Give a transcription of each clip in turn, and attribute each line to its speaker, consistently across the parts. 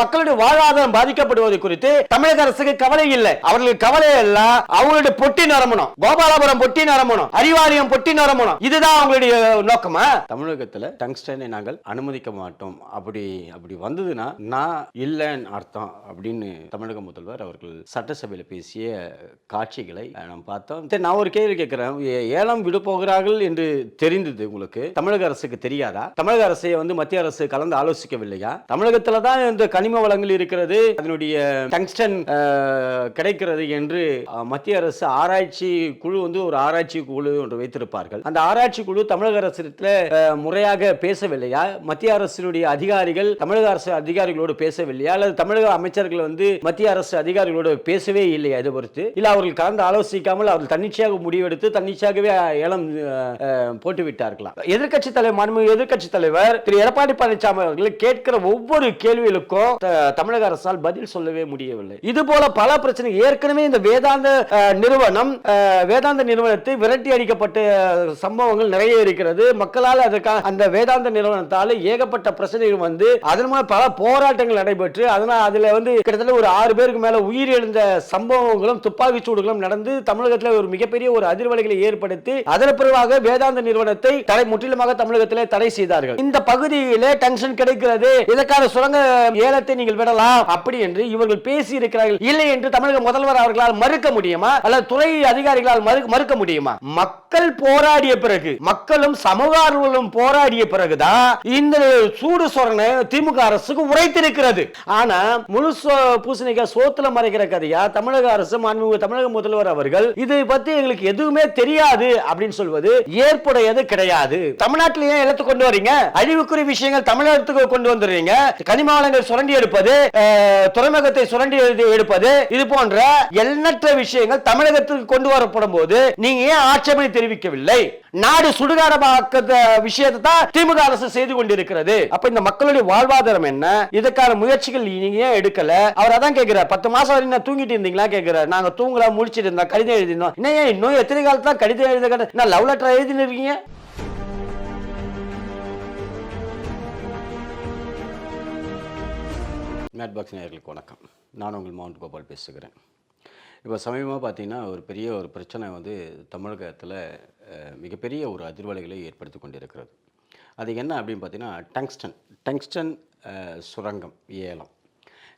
Speaker 1: மக்களுடைய வாழ்வாதாரம் பாதிக்கப்படுவது குறித்து தமிழக அரசுக்கு கவலை இல்லை அவர்களுக்கு கவலை எல்லாம் அவங்களுடைய பொட்டி நரம்பணும் கோபாலபுரம் பொட்டி நரம்பணும் அறிவாலயம் பொட்டி நரம்பணும் இதுதான் அவங்களுடைய நோக்கமா
Speaker 2: தமிழகத்துல டங்ஸ்டனை நாங்கள் அனுமதிக்க மாட்டோம் அப்படி அப்படி வந்ததுன்னா நான் இல்லைன்னு அர்த்தம் அப்படின்னு தமிழக முதல்வர் அவர்கள் சட்டசபையில் பேசிய காட்சிகளை நாம் பார்த்தோம் சரி நான் ஒரு கேள்வி கேட்கிறேன் ஏலம் விட போகிறார்கள் என்று தெரிந்தது உங்களுக்கு தமிழக அரசுக்கு தெரியாதா தமிழக அரசை வந்து மத்திய அரசு கலந்து ஆலோசிக்கவில்லையா தமிழகத்துல தான் இந்த கனிம கனிம வளங்கள் இருக்கிறது அதனுடைய டங்ஸ்டன் கிடைக்கிறது என்று மத்திய அரசு ஆராய்ச்சி குழு வந்து ஒரு ஆராய்ச்சி குழு ஒன்று வைத்திருப்பார்கள் அந்த ஆராய்ச்சி குழு தமிழக அரசிடத்தில் முறையாக பேசவில்லையா மத்திய அரசினுடைய அதிகாரிகள் தமிழக அரசு அதிகாரிகளோடு பேசவில்லையா அல்லது தமிழக அமைச்சர்கள் வந்து மத்திய அரசு அதிகாரிகளோடு பேசவே இல்லையா இதை பொறுத்து இல்ல அவர்கள் கலந்து ஆலோசிக்காமல் அவர்கள் தன்னிச்சையாக முடிவெடுத்து தன்னிச்சையாகவே ஏலம் போட்டு விட்டார்களா எதிர்கட்சி தலைவர் எதிர்கட்சி தலைவர் திரு எடப்பாடி பழனிசாமி அவர்கள் கேட்கிற ஒவ்வொரு கேள்விகளுக்கும் தமிழக அரசால் பதில் சொல்லவே முடியவில்லை இது போல பல பிரச்சனை ஏற்கனவே இந்த வேதாந்த நிறுவனம் வேதாந்த நிறுவனத்தை விரட்டி அடிக்கப்பட்ட சம்பவங்கள் நிறைய இருக்கிறது மக்களால் அதற்கான அந்த வேதாந்த நிறுவனத்தால் ஏகப்பட்ட பிரச்சனைகள் வந்து அதன் மூலம் பல போராட்டங்கள் நடைபெற்று அதனால் அதில் வந்து கிட்டத்தட்ட ஒரு ஆறு பேருக்கு மேலே உயிரிழந்த சம்பவங்களும் துப்பாக்கி சூடுகளும் நடந்து தமிழகத்தில் ஒரு மிகப்பெரிய ஒரு அதிர்வலைகளை ஏற்படுத்தி அதன் பிறவாக வேதாந்த நிறுவனத்தை தடை முற்றிலுமாக தமிழகத்தில் தடை செய்தார்கள் இந்த பகுதியிலே டென்ஷன் கிடைக்கிறது இதற்கான சுரங்க ஏல சின்னத்தை நீங்கள் விடலாம் அப்படி என்று இவர்கள் பேசி இருக்கிறார்கள் இல்லை என்று தமிழக முதல்வர் அவர்களால் மறுக்க முடியுமா அல்லது துறை அதிகாரிகளால் மறுக்க முடியுமா மக்கள் போராடிய பிறகு மக்களும் சமூக ஆர்வலும் போராடிய பிறகுதான் இந்த சூடு சோரனை திமுக அரசுக்கு உரைத்திருக்கிறது ஆனா முழு பூசணிக்க சோத்துல மறைக்கிற கதையா தமிழக அரசு மாண்புமிகு தமிழக முதல்வர் அவர்கள் இது பத்தி எங்களுக்கு எதுவுமே தெரியாது அப்படின்னு சொல்வது ஏற்புடையது கிடையாது தமிழ்நாட்டில் ஏன் எடுத்து கொண்டு வரீங்க அழிவுக்குரிய விஷயங்கள் தமிழகத்துக்கு கொண்டு வந்துடுறீங்க கனிமாவளங்கள் சுரண்டி சுரண்டி எடுப்பது துறைமுகத்தை சுரண்டி எடுப்பது இது போன்ற எண்ணற்ற விஷயங்கள் தமிழகத்திற்கு கொண்டு வரப்படும் போது நீங்க ஏன் ஆட்சேபனை தெரிவிக்கவில்லை நாடு சுடுகாடமாக்க விஷயத்தை தான் திமுக அரசு செய்து கொண்டிருக்கிறது அப்ப இந்த மக்களுடைய வாழ்வாதாரம் என்ன இதற்கான முயற்சிகள் நீங்க ஏன் எடுக்கல அவர் அதான் கேட்கிறார் பத்து மாசம் வரைக்கும் தூங்கிட்டு இருந்தீங்களா கேட்கிறார் நாங்க தூங்கலாம் முடிச்சிட்டு இருந்தோம் கடிதம் எழுதினோம் இன்னும் இன்னும் எத்தனை காலத்தான் கடிதம் எழுத நான் லவ் லெட்டர் எழுதினு இருக்கீங்க மேட் பாக்ஸ் நேர்களுக்கு வணக்கம் நான் உங்கள் மவுண்ட் கோபால் பேசுகிறேன் இப்போ சமீபமாக பார்த்தீங்கன்னா ஒரு பெரிய ஒரு பிரச்சனை வந்து தமிழகத்தில் மிகப்பெரிய ஒரு அதிர்வலைகளை ஏற்படுத்தி கொண்டிருக்கிறது அது என்ன அப்படின்னு பார்த்தீங்கன்னா டங்ஸ்டன் டங்ஸ்டன் சுரங்கம் ஏலம்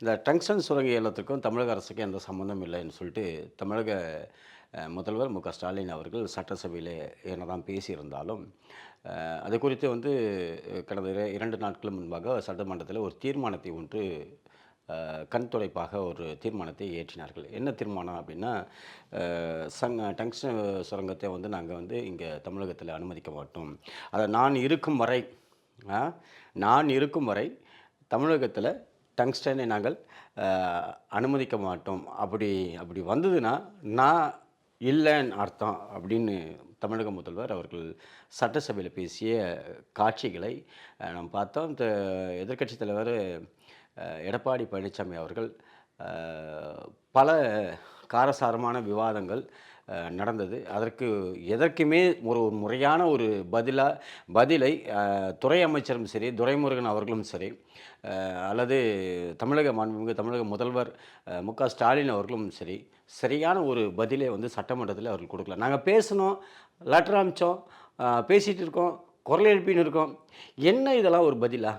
Speaker 2: இந்த டங்ஸ்டன் சுரங்க ஏலத்துக்கும் தமிழக அரசுக்கும் எந்த சம்மந்தம் இல்லைன்னு சொல்லிட்டு தமிழக முதல்வர் மு க ஸ்டாலின் அவர்கள் சட்டசபையில் தான் பேசியிருந்தாலும் அது குறித்து வந்து கடந்த இரண்டு நாட்கள் முன்பாக சட்டமன்றத்தில் ஒரு தீர்மானத்தை ஒன்று கண் துடைப்பாக ஒரு தீர்மானத்தை ஏற்றினார்கள் என்ன தீர்மானம் அப்படின்னா சங்க டங்ஷன் சுரங்கத்தை வந்து நாங்கள் வந்து இங்கே தமிழகத்தில் அனுமதிக்க மாட்டோம் அதை நான் இருக்கும் வரை நான் இருக்கும் வரை தமிழகத்தில் டங்ஸ்டனை நாங்கள் அனுமதிக்க மாட்டோம் அப்படி அப்படி வந்ததுன்னா நான் இல்லைன்னு அர்த்தம் அப்படின்னு தமிழக முதல்வர் அவர்கள் சட்டசபையில் பேசிய காட்சிகளை நாம் பார்த்தோம் இந்த எதிர்கட்சி தலைவர் எடப்பாடி பழனிசாமி அவர்கள் பல காரசாரமான விவாதங்கள் நடந்தது அதற்கு எதற்குமே ஒரு முறையான ஒரு பதிலாக பதிலை துறை அமைச்சரும் சரி துரைமுருகன் அவர்களும் சரி அல்லது தமிழக மாண்புமிகு தமிழக முதல்வர் மு க ஸ்டாலின் அவர்களும் சரி சரியான ஒரு பதிலை வந்து சட்டமன்றத்தில் அவர்கள் கொடுக்கல நாங்கள் பேசினோம் லெட்டர் அமைச்சோம் பேசிகிட்டு இருக்கோம் குரல் எழுப்பின்னு இருக்கோம் என்ன இதெல்லாம் ஒரு பதிலாக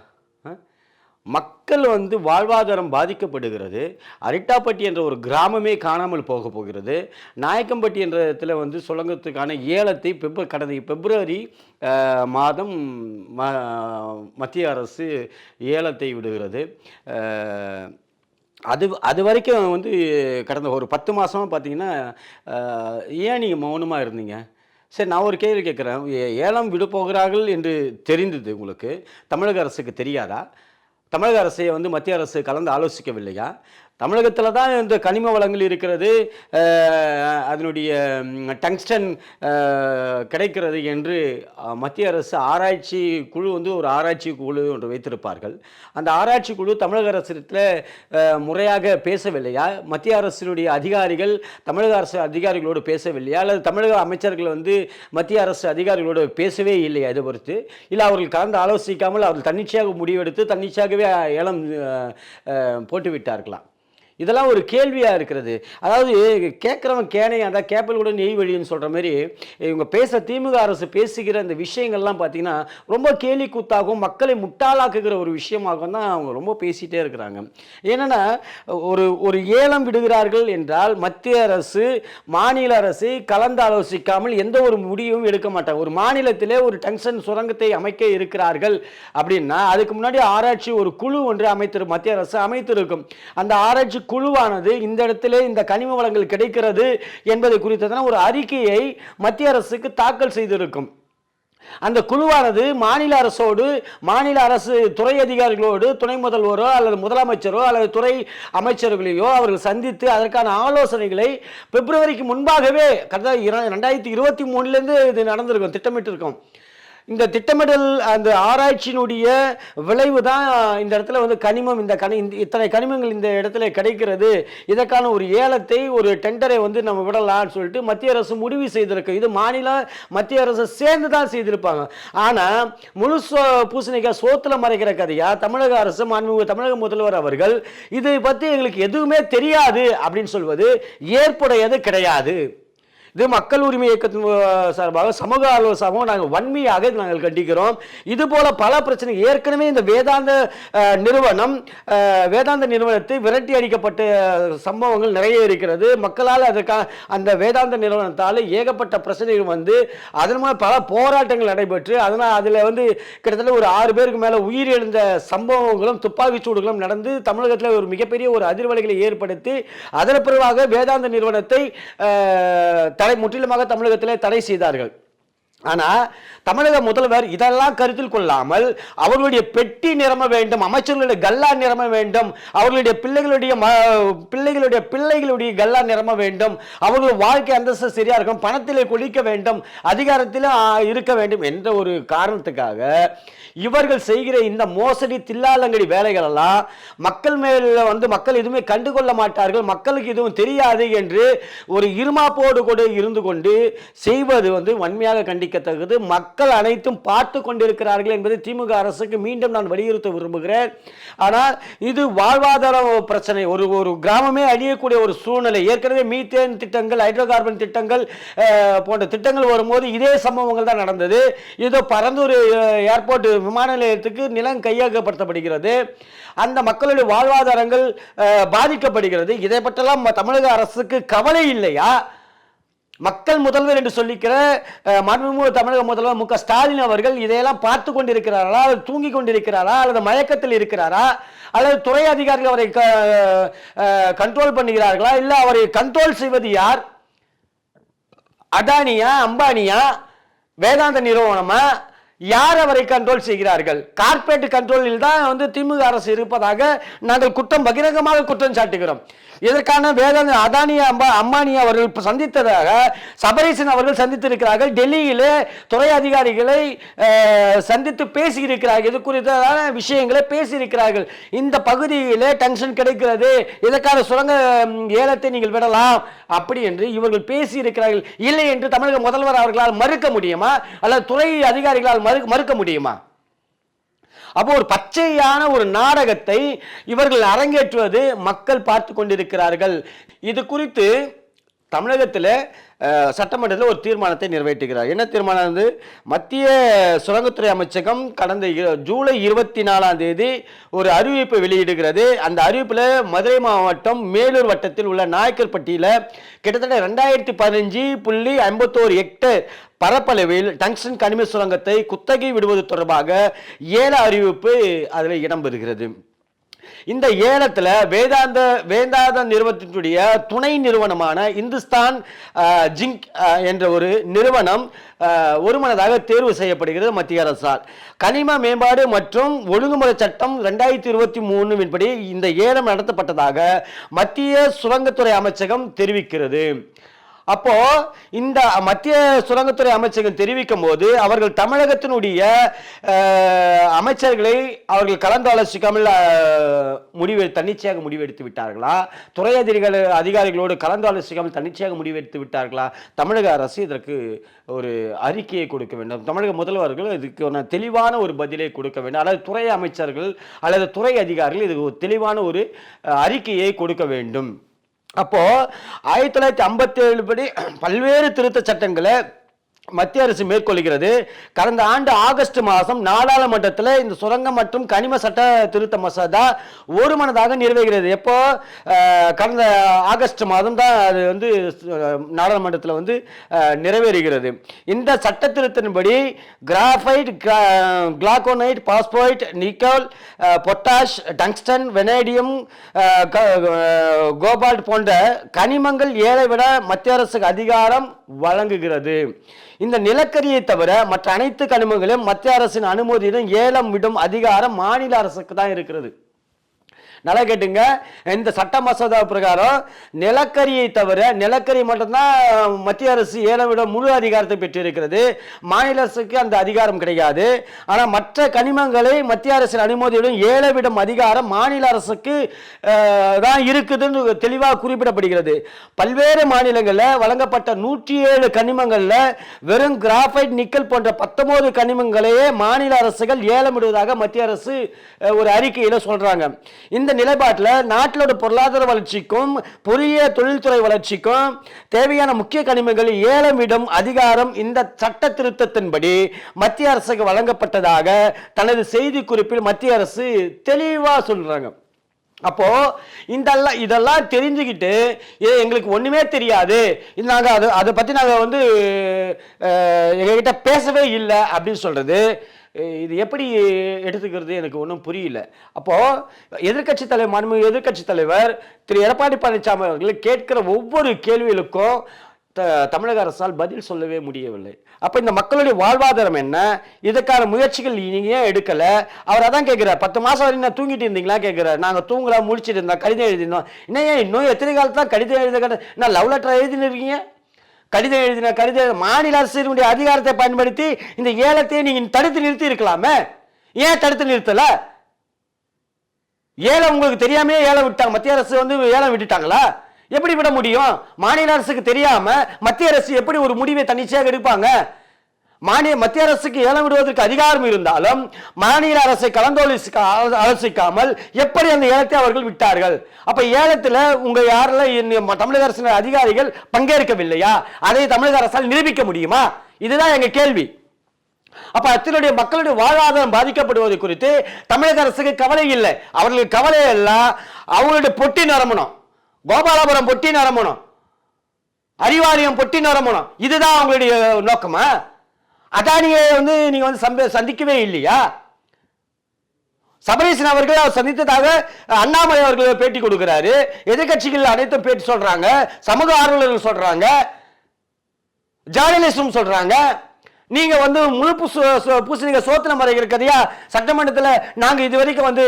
Speaker 2: மக்கள் வந்து வாழ்வாதாரம் பாதிக்கப்படுகிறது அரிட்டாப்பட்டி என்ற ஒரு கிராமமே காணாமல் போக போகிறது நாயக்கம்பட்டி என்ற இடத்துல வந்து சுழங்கத்துக்கான ஏலத்தை பிப்ர கடந்த பிப்ரவரி மாதம் ம மத்திய அரசு ஏலத்தை விடுகிறது அது அது வரைக்கும் வந்து கடந்த ஒரு பத்து மாதமாக பார்த்தீங்கன்னா ஏன் நீங்கள் மௌனமாக இருந்தீங்க சரி நான் ஒரு கேள்வி கேட்குறேன் ஏலம் விடப்போகிறார்கள் என்று தெரிந்தது உங்களுக்கு தமிழக அரசுக்கு தெரியாதா தமிழக அரசை வந்து மத்திய அரசு கலந்து ஆலோசிக்கவில்லையா தமிழகத்தில் தான் இந்த கனிம வளங்கள் இருக்கிறது அதனுடைய டங்ஸ்டன் கிடைக்கிறது என்று மத்திய அரசு ஆராய்ச்சி குழு வந்து ஒரு ஆராய்ச்சி குழு ஒன்று வைத்திருப்பார்கள் அந்த ஆராய்ச்சி குழு தமிழக அரசிடத்தில் முறையாக பேசவில்லையா மத்திய அரசினுடைய அதிகாரிகள் தமிழக அரசு அதிகாரிகளோடு பேசவில்லையா அல்லது தமிழக அமைச்சர்கள் வந்து மத்திய அரசு அதிகாரிகளோடு பேசவே இல்லையா இதை பொறுத்து இல்லை அவர்கள் கலந்து ஆலோசிக்காமல் அவர்கள் தன்னிச்சையாக முடிவெடுத்து தன்னிச்சையாகவே ஏலம் போட்டுவிட்டார்களாம் இதெல்லாம் ஒரு கேள்வியாக இருக்கிறது அதாவது கேட்குறவன் கேனை அதான் கேப்பல் கூட நெய் வழின்னு சொல்கிற மாதிரி இவங்க பேசுகிற திமுக அரசு பேசுகிற இந்த விஷயங்கள்லாம் பார்த்திங்கன்னா ரொம்ப கேலி கூத்தாகவும் மக்களை முட்டாளாக்குகிற ஒரு விஷயமாகவும் தான் அவங்க ரொம்ப பேசிகிட்டே இருக்கிறாங்க என்னென்னா ஒரு ஒரு ஏலம் விடுகிறார்கள் என்றால் மத்திய அரசு மாநில அரசு கலந்து ஆலோசிக்காமல் எந்த ஒரு முடிவும் எடுக்க மாட்டாங்க ஒரு மாநிலத்திலே ஒரு டங்ஷன் சுரங்கத்தை அமைக்க இருக்கிறார்கள் அப்படின்னா அதுக்கு முன்னாடி ஆராய்ச்சி ஒரு குழு ஒன்று அமைத்திரு மத்திய அரசு அமைத்திருக்கும் அந்த ஆராய்ச்சி குழுவானது இந்த இடத்திலே இந்த கனிம வளங்கள் கிடைக்கிறது என்பதை குறித்ததான ஒரு அறிக்கையை மத்திய அரசுக்கு தாக்கல் செய்திருக்கும் அந்த குழுவானது மாநில அரசோடு மாநில அரசு துறை அதிகாரிகளோடு துணை முதல்வரோ அல்லது முதலமைச்சரோ அல்லது துறை அமைச்சர்களையோ அவர்கள் சந்தித்து அதற்கான ஆலோசனைகளை பிப்ரவரிக்கு முன்பாகவே கடந்த இரண்டாயிரத்தி இருபத்தி மூணுலேருந்து இது நடந்திருக்கும் திட்டமிட்டிருக்கோம் இந்த திட்டமிடல் அந்த ஆராய்ச்சியினுடைய விளைவு தான் இந்த இடத்துல வந்து கனிமம் இந்த கனி இத்தனை கனிமங்கள் இந்த இடத்துல கிடைக்கிறது இதற்கான ஒரு ஏலத்தை ஒரு டெண்டரை வந்து நம்ம விடலாம்னு சொல்லிட்டு மத்திய அரசு முடிவு செய்திருக்கு இது மாநில மத்திய அரசு சேர்ந்து தான் செய்திருப்பாங்க ஆனால் முழு பூசணிக்காய் சோத்தில் மறைக்கிற கதையா தமிழக அரசு மாண்புமிகு தமிழக முதல்வர் அவர்கள் இதை பற்றி எங்களுக்கு எதுவுமே தெரியாது அப்படின்னு சொல்வது ஏற்புடையது கிடையாது இது மக்கள் உரிமை இயக்கத்தின் சார்பாக சமூக ஆலோசமாக நாங்கள் வன்மையாக நாங்கள் கண்டிக்கிறோம் இது போல பல பிரச்சனை ஏற்கனவே இந்த வேதாந்த நிறுவனம் வேதாந்த நிறுவனத்தை விரட்டி அடிக்கப்பட்ட சம்பவங்கள் நிறைய இருக்கிறது மக்களால் அதற்காக அந்த வேதாந்த நிறுவனத்தால் ஏகப்பட்ட பிரச்சனைகள் வந்து அதன் மூலம் பல போராட்டங்கள் நடைபெற்று அதனால் அதில் வந்து கிட்டத்தட்ட ஒரு ஆறு பேருக்கு மேலே உயிரிழந்த சம்பவங்களும் துப்பாக்கிச் சூடுகளும் நடந்து தமிழகத்தில் ஒரு மிகப்பெரிய ஒரு அதிர்வலைகளை ஏற்படுத்தி அதன் பிறவாக வேதாந்த நிறுவனத்தை தலை முற்றிலுமாக தமிழகத்திலே தடை செய்தார்கள் ஆனால் தமிழக முதல்வர் இதெல்லாம் கருத்தில் கொள்ளாமல் அவர்களுடைய பெட்டி நிரம்ப வேண்டும் அமைச்சர்களுடைய கல்லா நிரம்ப வேண்டும் அவர்களுடைய பிள்ளைகளுடைய ம பிள்ளைகளுடைய பிள்ளைகளுடைய கல்லா நிரம்ப வேண்டும் அவர்கள் வாழ்க்கை அந்தஸ்து சரியாக இருக்கும் பணத்திலே குளிக்க வேண்டும் அதிகாரத்தில் இருக்க வேண்டும் என்ற ஒரு காரணத்துக்காக இவர்கள் செய்கிற இந்த மோசடி தில்லாலங்கடி வேலைகளெல்லாம் மக்கள் மேல வந்து மக்கள் எதுவுமே கண்டுகொள்ள மாட்டார்கள் மக்களுக்கு எதுவும் தெரியாது என்று ஒரு இருமாப்போடு கூட இருந்து கொண்டு செய்வது வந்து வன்மையாக கண்டிக்க கண்டிக்கத்தக்கது மக்கள் அனைத்தும் பார்த்து கொண்டிருக்கிறார்கள் என்பதை திமுக அரசுக்கு மீண்டும் நான் வலியுறுத்த விரும்புகிறேன் ஆனால் இது வாழ்வாதார பிரச்சனை ஒரு ஒரு கிராமமே அழியக்கூடிய ஒரு சூழ்நிலை ஏற்கனவே மீத்தேன் திட்டங்கள் ஹைட்ரோ கார்பன் திட்டங்கள் போன்ற திட்டங்கள் வரும்போது இதே சம்பவங்கள் தான் நடந்தது இதோ பரந்தூர் ஏர்போர்ட் விமான நிலையத்துக்கு நிலம் கையகப்படுத்தப்படுகிறது அந்த மக்களுடைய வாழ்வாதாரங்கள் பாதிக்கப்படுகிறது இதை பற்றெல்லாம் தமிழக அரசுக்கு கவலை இல்லையா மக்கள் முதல்வர் என்று சொல்லிக்கிற மண்பு தமிழக முதல்வர் மு ஸ்டாலின் அவர்கள் இதையெல்லாம் பார்த்து கொண்டிருக்கிறாரா அல்லது தூங்கி கொண்டிருக்கிறாரா அல்லது மயக்கத்தில் இருக்கிறாரா அல்லது துறை அதிகாரிகள் அவரை கண்ட்ரோல் பண்ணுகிறார்களா இல்லை அவரை கண்ட்ரோல் செய்வது யார் அடானியா அம்பானியா வேதாந்த நிறுவனமா யார் அவரை கண்ட்ரோல் செய்கிறார்கள் கார்பரேட் கண்ட்ரோலில் தான் வந்து திமுக அரசு இருப்பதாக நாங்கள் குற்றம் பகிரங்கமாக குற்றம் சாட்டுகிறோம் இதற்கான வேதாந்த அதானி அம்பா அம்பானி அவர்கள் சந்தித்ததாக சபரீசன் அவர்கள் சந்தித்திருக்கிறார்கள் டெல்லியிலே துறை அதிகாரிகளை சந்தித்து பேசியிருக்கிறார்கள் இது குறித்ததான விஷயங்களை பேசியிருக்கிறார்கள் இந்த பகுதியிலே டென்ஷன் கிடைக்கிறது இதற்கான சுரங்க ஏலத்தை நீங்கள் விடலாம் அப்படி என்று இவர்கள் பேசியிருக்கிறார்கள் இல்லை என்று தமிழக முதல்வர் அவர்களால் மறுக்க முடியுமா அல்லது துறை அதிகாரிகளால் மறுக்க மறுக்க முடியுமா அப்போ ஒரு பச்சையான ஒரு நாடகத்தை இவர்கள் அரங்கேற்றுவது மக்கள் பார்த்து கொண்டிருக்கிறார்கள் இது குறித்து தமிழகத்தில் சட்டமன்றத்தில் ஒரு தீர்மானத்தை நிறைவேற்றுகிறார் என்ன தீர்மானம் வந்து மத்திய சுரங்கத்துறை அமைச்சகம் கடந்த ஜூலை இருபத்தி நாலாம் தேதி ஒரு அறிவிப்பு வெளியிடுகிறது அந்த அறிவிப்பில் மதுரை மாவட்டம் மேலூர் வட்டத்தில் உள்ள நாயக்கர் பட்டியில் கிட்டத்தட்ட ரெண்டாயிரத்தி பதினஞ்சு புள்ளி ஐம்பத்தோரு ஹெக்டேர் பரப்பளவில் டங்ஸ்டன் கனிம சுரங்கத்தை குத்தகை விடுவது தொடர்பாக ஏழு அறிவிப்பு அதில் இடம்பெறுகிறது இந்த ஏலத்தில் வேதாந்த வேதாந்த நிறுவனத்தினுடைய துணை நிறுவனமான இந்துஸ்தான் ஜிங்க் என்ற ஒரு நிறுவனம் ஒருமனதாக தேர்வு செய்யப்படுகிறது மத்திய அரசால் கனிம மேம்பாடு மற்றும் ஒழுங்குமுறை சட்டம் ரெண்டாயிரத்தி இருபத்தி மூணுவின்படி இந்த ஏலம் நடத்தப்பட்டதாக மத்திய சுரங்கத்துறை அமைச்சகம் தெரிவிக்கிறது அப்போ இந்த மத்திய சுரங்கத்துறை அமைச்சகம் தெரிவிக்கும் போது அவர்கள் தமிழகத்தினுடைய அமைச்சர்களை அவர்கள் கலந்து ஆலோசிக்காமல் முடிவு தன்னிச்சையாக முடிவெடுத்து விட்டார்களா துறை அதிகாரிகள் அதிகாரிகளோடு கலந்து ஆலோசிக்காமல் தன்னிச்சையாக முடிவெடுத்து விட்டார்களா தமிழக அரசு இதற்கு ஒரு அறிக்கையை கொடுக்க வேண்டும் தமிழக முதல்வர்கள் இதுக்கு தெளிவான ஒரு பதிலை கொடுக்க வேண்டும் அல்லது துறை அமைச்சர்கள் அல்லது துறை அதிகாரிகள் இதுக்கு தெளிவான ஒரு அறிக்கையை கொடுக்க வேண்டும் அப்போது ஆயிரத்தி தொள்ளாயிரத்தி ஐம்பத்தி ஏழு படி பல்வேறு திருத்த சட்டங்களை மத்திய அரசு மேற்கொள்கிறது கடந்த ஆண்டு ஆகஸ்ட் மாதம் நாடாளுமன்றத்தில் இந்த சுரங்கம் மற்றும் கனிம சட்ட திருத்த மசோதா ஒருமனதாக நிறைவேறுகிறது எப்போ கடந்த ஆகஸ்ட் மாதம் தான் அது வந்து நாடாளுமன்றத்தில் வந்து நிறைவேறுகிறது இந்த சட்ட திருத்தின்படி கிராஃபைட் கிளாகோனைட் பாஸ்போய்ட் nickel potash tungsten vanadium cobalt போன்ற கனிமங்கள் ஏழை விட மத்திய அரசுக்கு அதிகாரம் வழங்குகிறது இந்த நிலக்கரியை தவிர மற்ற அனைத்து கனிமங்களையும் மத்திய அரசின் அனுமதியிலும் ஏலம் விடும் அதிகாரம் மாநில அரசுக்கு தான் இருக்கிறது நல்லா கேட்டுங்க இந்த சட்ட மசோதா பிரகாரம் நிலக்கரியை தவிர நிலக்கரி மட்டும்தான் மத்திய அரசு விட முழு அதிகாரத்தை பெற்றிருக்கிறது மாநில அரசுக்கு அந்த அதிகாரம் கிடையாது ஆனால் மற்ற கனிமங்களை மத்திய அரசின் அனுமதியுடன் ஏலவிடும் அதிகாரம் மாநில அரசுக்கு தான் இருக்குதுன்னு தெளிவாக குறிப்பிடப்படுகிறது பல்வேறு மாநிலங்களில் வழங்கப்பட்ட நூற்றி ஏழு கனிமங்களில் வெறும் கிராஃபைட் நிக்கல் போன்ற பத்தொன்பது கனிமங்களையே மாநில அரசுகள் ஏலமிடுவதாக மத்திய அரசு ஒரு அறிக்கையில் சொல்கிறாங்க இந்த நிலைப்பாட்டில் நாட்டிலோட பொருளாதார வளர்ச்சிக்கும் புதிய தொழில்துறை வளர்ச்சிக்கும் தேவையான முக்கிய கனிமங்கள் ஏலமிடும் அதிகாரம் இந்த சட்ட திருத்தத்தின்படி மத்திய அரசுக்கு வழங்கப்பட்டதாக தனது செய்தி குறிப்பில் மத்திய அரசு தெளிவாக சொல்கிறாங்க அப்போ இதெல்லாம் இதெல்லாம் தெரிஞ்சுக்கிட்டு இது எங்களுக்கு ஒன்றுமே தெரியாது நாங்கள் அது அதை பற்றி நாங்கள் வந்து எங்ககிட்ட பேசவே இல்லை அப்படின்னு சொல்கிறது இது எப்படி எடுத்துக்கிறது எனக்கு ஒன்றும் புரியல அப்போது எதிர்கட்சி தலைவர் மாண்பு எதிர்கட்சி தலைவர் திரு எடப்பாடி பழனிசாமி அவர்கள் கேட்கிற ஒவ்வொரு கேள்விகளுக்கும் த தமிழக அரசால் பதில் சொல்லவே முடியவில்லை அப்போ இந்த மக்களுடைய வாழ்வாதாரம் என்ன இதற்கான முயற்சிகள் நீங்கள் எடுக்கலை அவர் அதான் கேட்குறார் பத்து மாதம் வரை என்ன தூங்கிட்டு இருந்தீங்களா கேட்குறாரு நாங்கள் தூங்கலாம் முடிச்சுட்டு இருந்தோம் கடிதம் எழுதிருந்தோம் என்ன ஏன் இன்னும் எத்தனை காலத்தான் கடிதம் எழுத நான் லவ் லெட்டர் எழுதினிருக்கீங்க கடிதம் எழுதின கடிதம் மாநில அரசினுடைய அதிகாரத்தை பயன்படுத்தி இந்த ஏலத்தை நீங்கள் தடுத்து நிறுத்தி இருக்கலாமே ஏன் தடுத்து நிறுத்தலை ஏலம் உங்களுக்கு தெரியாமே ஏலம் விட்டாங்க மத்திய அரசு வந்து ஏலம் விட்டுட்டாங்களா எப்படி விட முடியும் மாநில அரசுக்கு தெரியாம மத்திய அரசு எப்படி ஒரு முடிவை தன்னிச்சையாக எடுப்பாங்க மாநில மத்திய அரசுக்கு ஏலம் விடுவதற்கு அதிகாரம் இருந்தாலும் மாநில அரசை கலந்தோலி ஆலோசிக்காமல் எப்படி அந்த ஏலத்தை அவர்கள் விட்டார்கள் அப்ப ஏலத்தில் உங்க யாரில் தமிழக அரசின் அதிகாரிகள் பங்கேற்கவில்லையா அதை தமிழக அரசால் நிரூபிக்க முடியுமா இதுதான் எங்க கேள்வி அப்ப அத்தினுடைய மக்களுடைய வாழ்வாதாரம் பாதிக்கப்படுவது குறித்து தமிழக அரசுக்கு கவலை இல்லை அவர்களுக்கு கவலை எல்லாம் அவங்களுடைய பொட்டி நிரம்பணும் கோபாலபுரம் பொட்டி நரம்பணும் அறிவாலயம் பொட்டி நரம்பணும் இதுதான் அவங்களுடைய நோக்கமா அதானியை வந்து நீங்க வந்து சந்திக்கவே இல்லையா சபரீசன் அவர்கள் அவர் சந்தித்ததாக அண்ணாமலை அவர்கள் பேட்டி கொடுக்கிறாரு எதிர்கட்சிகள் அனைத்தும் பேட்டி சொல்றாங்க சமூக ஆர்வலர்கள் சொல்றாங்க ஜேர்னலிஸ்டும் சொல்றாங்க நீங்கள் வந்து முழுப்பு பூசணிக்க சோத்தின மறைகள் இருக்கிறதையா சட்டமன்றத்தில் நாங்கள் இது வரைக்கும் வந்து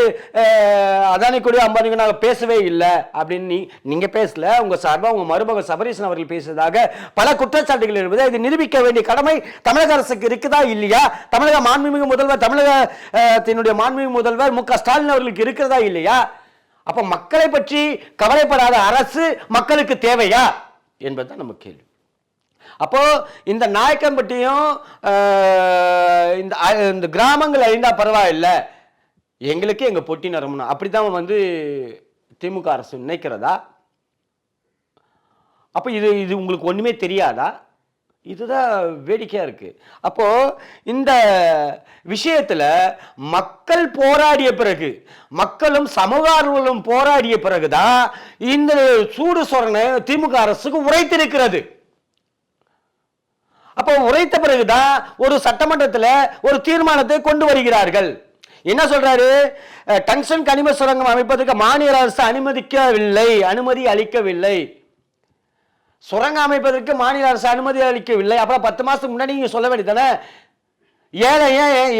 Speaker 2: அதானி கூட அம்பானிங்க நாங்கள் பேசவே இல்லை அப்படின்னு நீ நீங்கள் பேசல உங்கள் சார்பாக உங்கள் மருமக சபரீசன் அவர்கள் பேசுவதாக பல குற்றச்சாட்டுகள் என்பது இது நிரூபிக்க வேண்டிய கடமை தமிழக அரசுக்கு இருக்குதா இல்லையா தமிழக மாண்புமிகு முதல்வர் தமிழகத்தினுடைய மாண்புமிகு முதல்வர் மு க ஸ்டாலின் அவர்களுக்கு இருக்கிறதா இல்லையா அப்போ மக்களை பற்றி கவலைப்படாத அரசு மக்களுக்கு தேவையா என்பதுதான் நம்ம கேள்வி அப்போது இந்த நாயக்கம்பட்டியும் இந்த இந்த கிராமங்கள் அழிந்தால் பரவாயில்லை எங்களுக்கு எங்கள் பொட்டி நரம்பணும் அப்படி தான் வந்து திமுக அரசு நினைக்கிறதா அப்போ இது இது உங்களுக்கு ஒன்றுமே தெரியாதா இதுதான் வேடிக்கையாக இருக்குது அப்போது இந்த விஷயத்தில் மக்கள் போராடிய பிறகு மக்களும் சமூக போராடிய பிறகு தான் இந்த சூடு சொரணை திமுக அரசுக்கு உரைத்திருக்கிறது அப்போ உரைத்த பிறகுதான் ஒரு சட்டமன்றத்தில் ஒரு தீர்மானத்தை கொண்டு வருகிறார்கள் என்ன சொல்றாரு டங்ஷன் கனிம சுரங்கம் அமைப்பதற்கு மாநில அரசு அனுமதிக்கவில்லை அனுமதி அளிக்கவில்லை சுரங்கம் அமைப்பதற்கு மாநில அரசு அனுமதி அளிக்கவில்லை அப்புறம் பத்து மாசத்துக்கு முன்னாடி நீங்க சொல்ல வேண்டியதானே ஏழை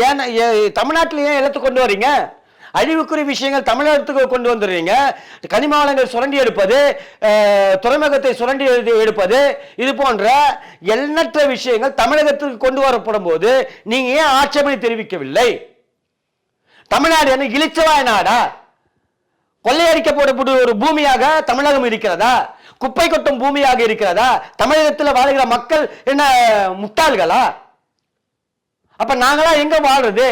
Speaker 2: ஏன் ஏன் தமிழ்நாட்டில் ஏன் எழுத்து கொண்டு வரீங்க அழிவுக்குரிய விஷயங்கள் தமிழகத்துக்கு கொண்டு வந்துடுறீங்க கனிமாவளங்கள் சுரண்டி எடுப்பது துறைமுகத்தை சுரண்டி எடுப்பது இது போன்ற எண்ணற்ற விஷயங்கள் தமிழகத்துக்கு கொண்டு வரப்படும் போது நீங்க ஏன் ஆட்சேபனை தெரிவிக்கவில்லை தமிழ்நாடு என்ன இழிச்சவாய் நாடா கொள்ளையடிக்கப்பட்ட ஒரு பூமியாக தமிழகம் இருக்கிறதா குப்பை கொட்டும் பூமியாக இருக்கிறதா தமிழகத்தில் வாழ்கிற மக்கள் என்ன முட்டாள்களா அப்ப நாங்களா எங்க வாழ்றது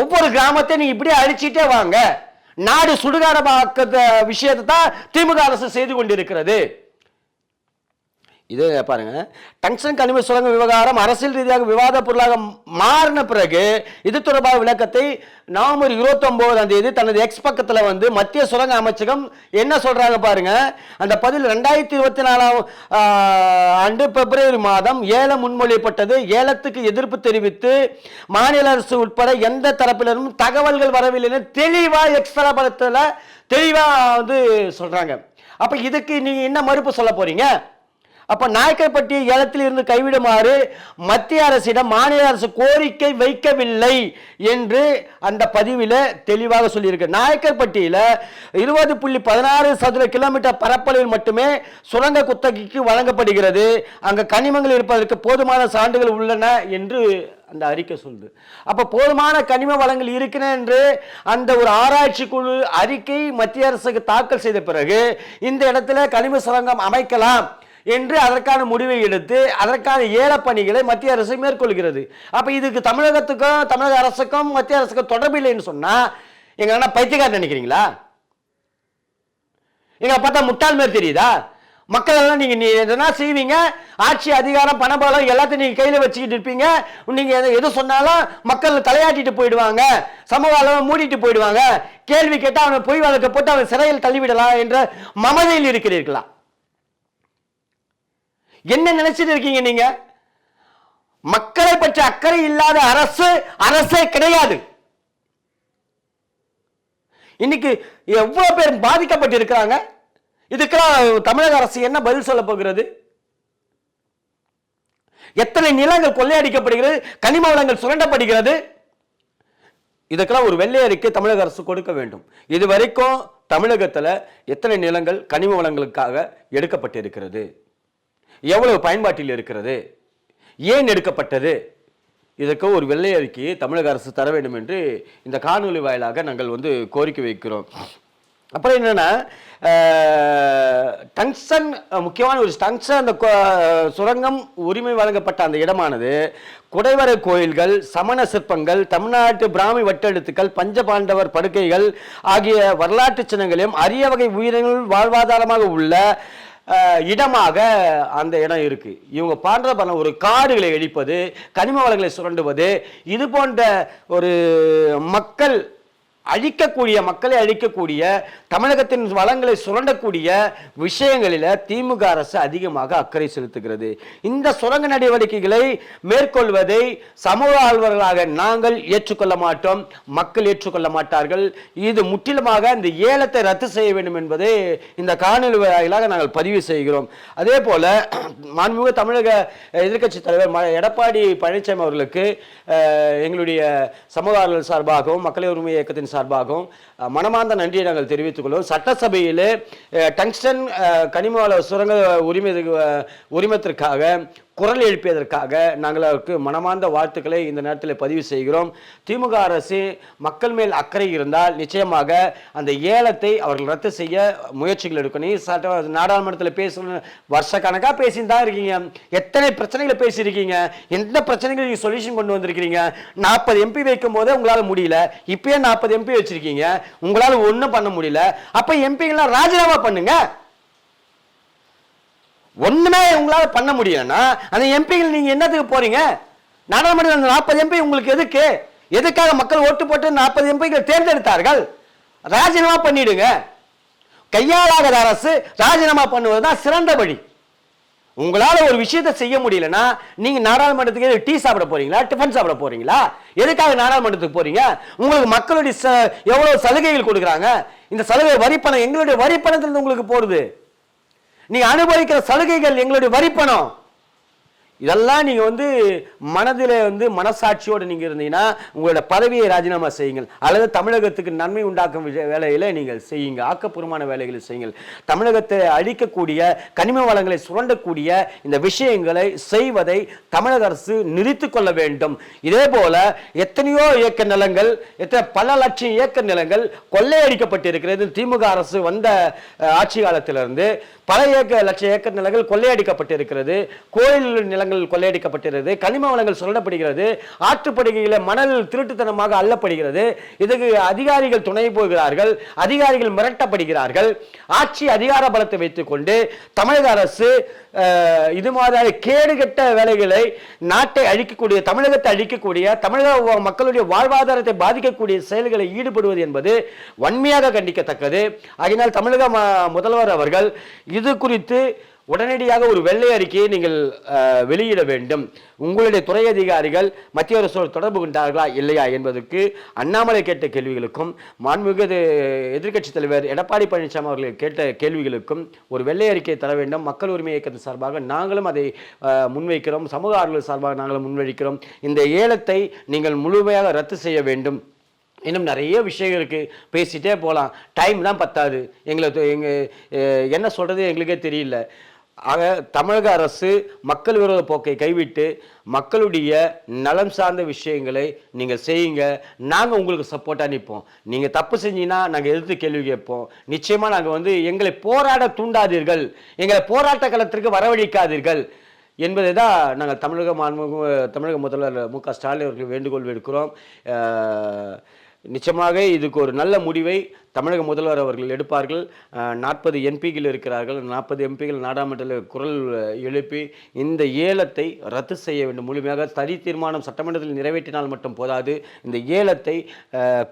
Speaker 2: ஒவ்வொரு கிராமத்தையும் நீ இப்படி அழிச்சிட்டே வாங்க நாடு சுடுகாடமாக்குற விஷயத்தை தான் திமுக அரசு செய்து கொண்டிருக்கிறது இது பாருங்க டங்ஷன் கனிம சுரங்க விவகாரம் அரசியல் ரீதியாக விவாத பொருளாக மாறின பிறகு இது தொடர்பாக விளக்கத்தை நவம்பர் ஒன்பதாம் தேதி தனது எக்ஸ் பக்கத்தில் வந்து மத்திய சுரங்க அமைச்சகம் என்ன சொல்கிறாங்க பாருங்க அந்த பதில் ரெண்டாயிரத்தி இருபத்தி நாலாம் ஆண்டு பிப்ரவரி மாதம் ஏலம் முன்மொழியப்பட்டது ஏலத்துக்கு எதிர்ப்பு தெரிவித்து மாநில அரசு உட்பட எந்த தரப்பிலிருந்தும் தகவல்கள் வரவில்லைன்னு தெளிவாக எக்ஸ்ட்ரா பலத்தில் தெளிவாக வந்து சொல்கிறாங்க அப்போ இதுக்கு நீங்கள் என்ன மறுப்பு சொல்ல போகிறீங்க அப்ப நாயக்கன்பட்டி ஏலத்தில் இருந்து கைவிடுமாறு மத்திய அரசிடம் மாநில அரசு கோரிக்கை வைக்கவில்லை என்று அந்த பதிவில் தெளிவாக சொல்லியிருக்கு நாயக்கன்பட்டியில் இருபது புள்ளி பதினாறு சதுர கிலோமீட்டர் பரப்பளவில் மட்டுமே சுரங்க குத்தகைக்கு வழங்கப்படுகிறது அங்க கனிமங்கள் இருப்பதற்கு போதுமான சான்றுகள் உள்ளன என்று அந்த அறிக்கை சொல்லுது அப்போ போதுமான கனிம வளங்கள் இருக்கிற என்று அந்த ஒரு ஆராய்ச்சி குழு அறிக்கை மத்திய அரசுக்கு தாக்கல் செய்த பிறகு இந்த இடத்துல கனிம சுரங்கம் அமைக்கலாம் என்று அதற்கான முடிவை எடுத்து அதற்கான ஏல பணிகளை மத்திய அரசு மேற்கொள்கிறது அப்போ இதுக்கு தமிழகத்துக்கும் தமிழக அரசுக்கும் மத்திய அரசுக்கும் தொடர்பு இல்லைன்னு சொன்னால் எங்கள் அண்ணா பைத்தியக்காரன் நினைக்கிறீங்களா எங்களை பார்த்தா முட்டாள் மாதிரி தெரியுதா மக்கள் எல்லாம் நீங்கள் நீ எதனா செய்வீங்க ஆட்சி அதிகாரம் பணபலம் எல்லாத்தையும் நீங்கள் கையில் வச்சுக்கிட்டு இருப்பீங்க நீங்கள் எதை எது சொன்னாலும் மக்கள் தலையாட்டிட்டு போயிடுவாங்க சமூக அளவை மூடிட்டு போயிடுவாங்க கேள்வி கேட்டால் அவனை பொய் வழக்க போட்டு அவன் சிறையில் தள்ளிவிடலாம் என்ற மமதையில் இருக்கிறீர்களா என்ன நினைச்சிட்டு இருக்கீங்க நீங்க மக்களை பற்றி அக்கறை இல்லாத அரசு அரசே கிடையாது இன்னைக்கு எவ்வளவு பேரும் பாதிக்கப்பட்டு இருக்கிறாங்க இதுக்கெல்லாம் தமிழக அரசு என்ன பதில் சொல்ல போகிறது எத்தனை நிலங்கள் கொள்ளையடிக்கப்படுகிறது கனிம வளங்கள் சுரண்டப்படுகிறது இதுக்கெல்லாம் ஒரு வெள்ளை அறிக்கை தமிழக அரசு கொடுக்க வேண்டும் இது வரைக்கும் தமிழகத்தில் எத்தனை நிலங்கள் கனிம வளங்களுக்காக எடுக்கப்பட்டிருக்கிறது எவ்வளவு பயன்பாட்டில் இருக்கிறது ஏன் எடுக்கப்பட்டது இதற்கு ஒரு வெள்ளை அறிக்கையை தமிழக அரசு தர வேண்டும் என்று இந்த காணொலி வாயிலாக நாங்கள் வந்து கோரிக்கை வைக்கிறோம் அப்புறம் என்னென்னா டங்ஸன் முக்கியமான ஒரு டங்ஸ்டன் அந்த சுரங்கம் உரிமை வழங்கப்பட்ட அந்த இடமானது குடைவர கோயில்கள் சமண சிற்பங்கள் தமிழ்நாட்டு பிராமி வட்டெழுத்துக்கள் பஞ்சபாண்டவர் படுக்கைகள் ஆகிய வரலாற்று சின்னங்களையும் அரிய வகை உயிரினங்கள் வாழ்வாதாரமாக உள்ள இடமாக அந்த இடம் இருக்குது இவங்க பாண்ட பல ஒரு காடுகளை எழிப்பது கனிம வளங்களை சுரண்டுவது இது போன்ற ஒரு மக்கள் அழிக்கக்கூடிய மக்களை அழிக்கக்கூடிய தமிழகத்தின் வளங்களை சுரண்டக்கூடிய விஷயங்களில் திமுக அரசு அதிகமாக அக்கறை செலுத்துகிறது இந்த சுரங்க நடவடிக்கைகளை மேற்கொள்வதை சமூக ஆழ்வர்களாக நாங்கள் ஏற்றுக்கொள்ள மாட்டோம் மக்கள் ஏற்றுக்கொள்ள மாட்டார்கள் இது முற்றிலுமாக இந்த ஏலத்தை ரத்து செய்ய வேண்டும் என்பதை இந்த காணொலி வாயிலாக நாங்கள் பதிவு செய்கிறோம் அதே போல மாண்புமிகு தமிழக எதிர்க்கட்சி தலைவர் எடப்பாடி பழனிசாமி அவர்களுக்கு எங்களுடைய சமூக ஆர்வலர் சார்பாகவும் மக்களை உரிமை இயக்கத்தின் சார்பாகவும் மனமார்ந்த நன்றியை நாங்கள் தெரிவித்துக் கொள்வோம் சட்டசபையில் டங்ஸ்டன் கனிம சுரங்க உரிமை உரிமத்திற்காக குரல் எழுப்பியதற்காக நாங்கள் அவருக்கு மனமார்ந்த வாழ்த்துக்களை இந்த நேரத்தில் பதிவு செய்கிறோம் திமுக அரசு மக்கள் மேல் அக்கறை இருந்தால் நிச்சயமாக அந்த ஏலத்தை அவர்கள் ரத்து செய்ய முயற்சிகள் எடுக்கணும் சட்ட நாடாளுமன்றத்தில் பேச வருஷ கணக்காக பேசியிருந்தா தான் இருக்கீங்க எத்தனை பிரச்சனைகளை பேசியிருக்கீங்க எந்த பிரச்சனைகள் நீங்கள் சொல்யூஷன் கொண்டு வந்திருக்கிறீங்க நாற்பது எம்பி வைக்கும் போதே உங்களால் முடியல இப்பயே நாற்பது எம்பி வச்சுருக்கீங்க உங்களால் ஒன்றும் பண்ண முடியல அப்போ எம்பிங்களாம் ராஜினாமா பண்ணுங்கள் ஒன்றுமே உங்களால் பண்ண முடியலன்னா அந்த எம்பிகள் நீங்கள் என்னத்துக்கு போகிறீங்க நாடாளுமன்ற நாற்பது எம்பி உங்களுக்கு எதுக்கு எதுக்காக மக்கள் ஓட்டு போட்டு நாற்பது எம்பிகள் தேர்ந்தெடுத்தார்கள் ராஜினாமா பண்ணிடுங்க கையாளாகாத அரசு ராஜினாமா பண்ணுவது தான் சிறந்த வழி உங்களால் ஒரு விஷயத்தை செய்ய முடியலன்னா நீங்கள் நாடாளுமன்றத்துக்கு டீ சாப்பிட போகிறீங்களா டிஃபன் சாப்பிட போகிறீங்களா எதுக்காக நாடாளுமன்றத்துக்கு போகிறீங்க உங்களுக்கு மக்களுடைய எவ்வளோ சலுகைகள் கொடுக்குறாங்க இந்த சலுகை வரிப்பணம் எங்களுடைய வரி இருந்து உங்களுக்கு போகிறது நீ அனுபவிக்கிற சலுகைகள் எங்களுடைய வரிப்பணம் இதெல்லாம் நீங்கள் வந்து மனதில் வந்து மனசாட்சியோடு நீங்கள் இருந்தீங்கன்னா உங்களோட பதவியை ராஜினாமா செய்யுங்கள் அல்லது தமிழகத்துக்கு நன்மை உண்டாக்கும் வேலையில் நீங்கள் செய்யுங்க ஆக்கப்பூர்வமான வேலைகளை செய்யுங்கள் தமிழகத்தை அழிக்கக்கூடிய கனிம வளங்களை சுரண்டக்கூடிய இந்த விஷயங்களை செய்வதை தமிழக அரசு நிறுத்தி கொள்ள வேண்டும் இதே போல எத்தனையோ இயக்க நிலங்கள் எத்தனை பல லட்சம் இயக்க நிலங்கள் கொள்ளையடிக்கப்பட்டிருக்கிறது திமுக அரசு வந்த ஆட்சி காலத்திலிருந்து பல ஏக்கர் லட்சம் ஏக்கர் நிலங்கள் கொள்ளையடிக்கப்பட்டிருக்கிறது கோயில் நிலங்கள் வளங்கள் கொள்ளையடிக்கப்படுகிறது கனிம வளங்கள் சுரண்டப்படுகிறது ஆற்றுப்படுகையில் மணல் திருட்டுத்தனமாக அள்ளப்படுகிறது இதுக்கு அதிகாரிகள் துணை போகிறார்கள் அதிகாரிகள் மிரட்டப்படுகிறார்கள் ஆட்சி அதிகார பலத்தை வைத்துக் கொண்டு தமிழக அரசு இது மாதிரி கேடுகட்ட வேலைகளை நாட்டை அழிக்கக்கூடிய தமிழகத்தை அழிக்கக்கூடிய தமிழக மக்களுடைய வாழ்வாதாரத்தை பாதிக்கக்கூடிய செயல்களை ஈடுபடுவது என்பது வன்மையாக கண்டிக்கத்தக்கது ஆகினால் தமிழக முதல்வர் அவர்கள் இது குறித்து உடனடியாக ஒரு வெள்ளை அறிக்கையை நீங்கள் வெளியிட வேண்டும் உங்களுடைய துறை அதிகாரிகள் மத்திய அரசோடு தொடர்பு கொண்டார்களா இல்லையா என்பதற்கு அண்ணாமலை கேட்ட கேள்விகளுக்கும் மாண்புமிகு எதிர்கட்சித் தலைவர் எடப்பாடி பழனிசாமி அவர்கள் கேட்ட கேள்விகளுக்கும் ஒரு வெள்ளை அறிக்கையை தர வேண்டும் மக்கள் உரிமை இயக்கத்தின் சார்பாக நாங்களும் அதை முன்வைக்கிறோம் சமூக ஆர்வலர் சார்பாக நாங்களும் முன்வைக்கிறோம் இந்த ஏலத்தை நீங்கள் முழுமையாக ரத்து செய்ய வேண்டும் இன்னும் நிறைய விஷயங்கள் பேசிட்டே பேசிகிட்டே போகலாம் டைம் தான் பத்தாது எங்களை எங்கள் என்ன சொல்கிறது எங்களுக்கே தெரியல ஆக தமிழக அரசு மக்கள் விரோத போக்கை கைவிட்டு மக்களுடைய நலம் சார்ந்த விஷயங்களை நீங்கள் செய்யுங்க நாங்கள் உங்களுக்கு சப்போர்ட்டாக நிற்போம் நீங்கள் தப்பு செஞ்சீங்கன்னா நாங்கள் எதிர்த்து கேள்வி கேட்போம் நிச்சயமாக நாங்கள் வந்து எங்களை போராட தூண்டாதீர்கள் எங்களை போராட்ட களத்திற்கு வரவழைக்காதீர்கள் என்பதை தான் நாங்கள் தமிழக மாண்பு தமிழக முதல்வர் மு க ஸ்டாலின் அவர்கள் வேண்டுகோள் விடுக்கிறோம் நிச்சயமாக இதுக்கு ஒரு நல்ல முடிவை தமிழக முதல்வர் அவர்கள் எடுப்பார்கள் நாற்பது எம்பிகள் இருக்கிறார்கள் நாற்பது எம்பிகள் நாடாளுமன்றத்தில் குரல் எழுப்பி இந்த ஏலத்தை ரத்து செய்ய வேண்டும் முழுமையாக சரி தீர்மானம் சட்டமன்றத்தில் நிறைவேற்றினால் மட்டும் போதாது இந்த ஏலத்தை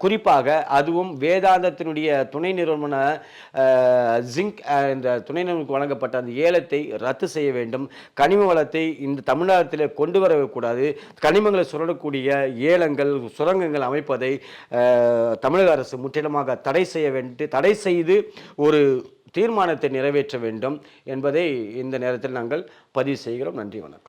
Speaker 2: குறிப்பாக அதுவும் வேதாந்தத்தினுடைய துணை நிறுவன ஜிங்க் இந்த துணை நிறுவனம் வழங்கப்பட்ட அந்த ஏலத்தை ரத்து செய்ய வேண்டும் கனிம வளத்தை இந்த தமிழகத்தில் கொண்டு வரக்கூடாது கனிமங்களை சுரடக்கூடிய ஏலங்கள் சுரங்கங்கள் அமைப்பதை தமிழக அரசு முற்றிலுமாக தடை செய்ய செய்ய வேண்டி தடை செய்து ஒரு தீர்மானத்தை நிறைவேற்ற வேண்டும் என்பதை இந்த நேரத்தில் நாங்கள் பதிவு செய்கிறோம் நன்றி வணக்கம்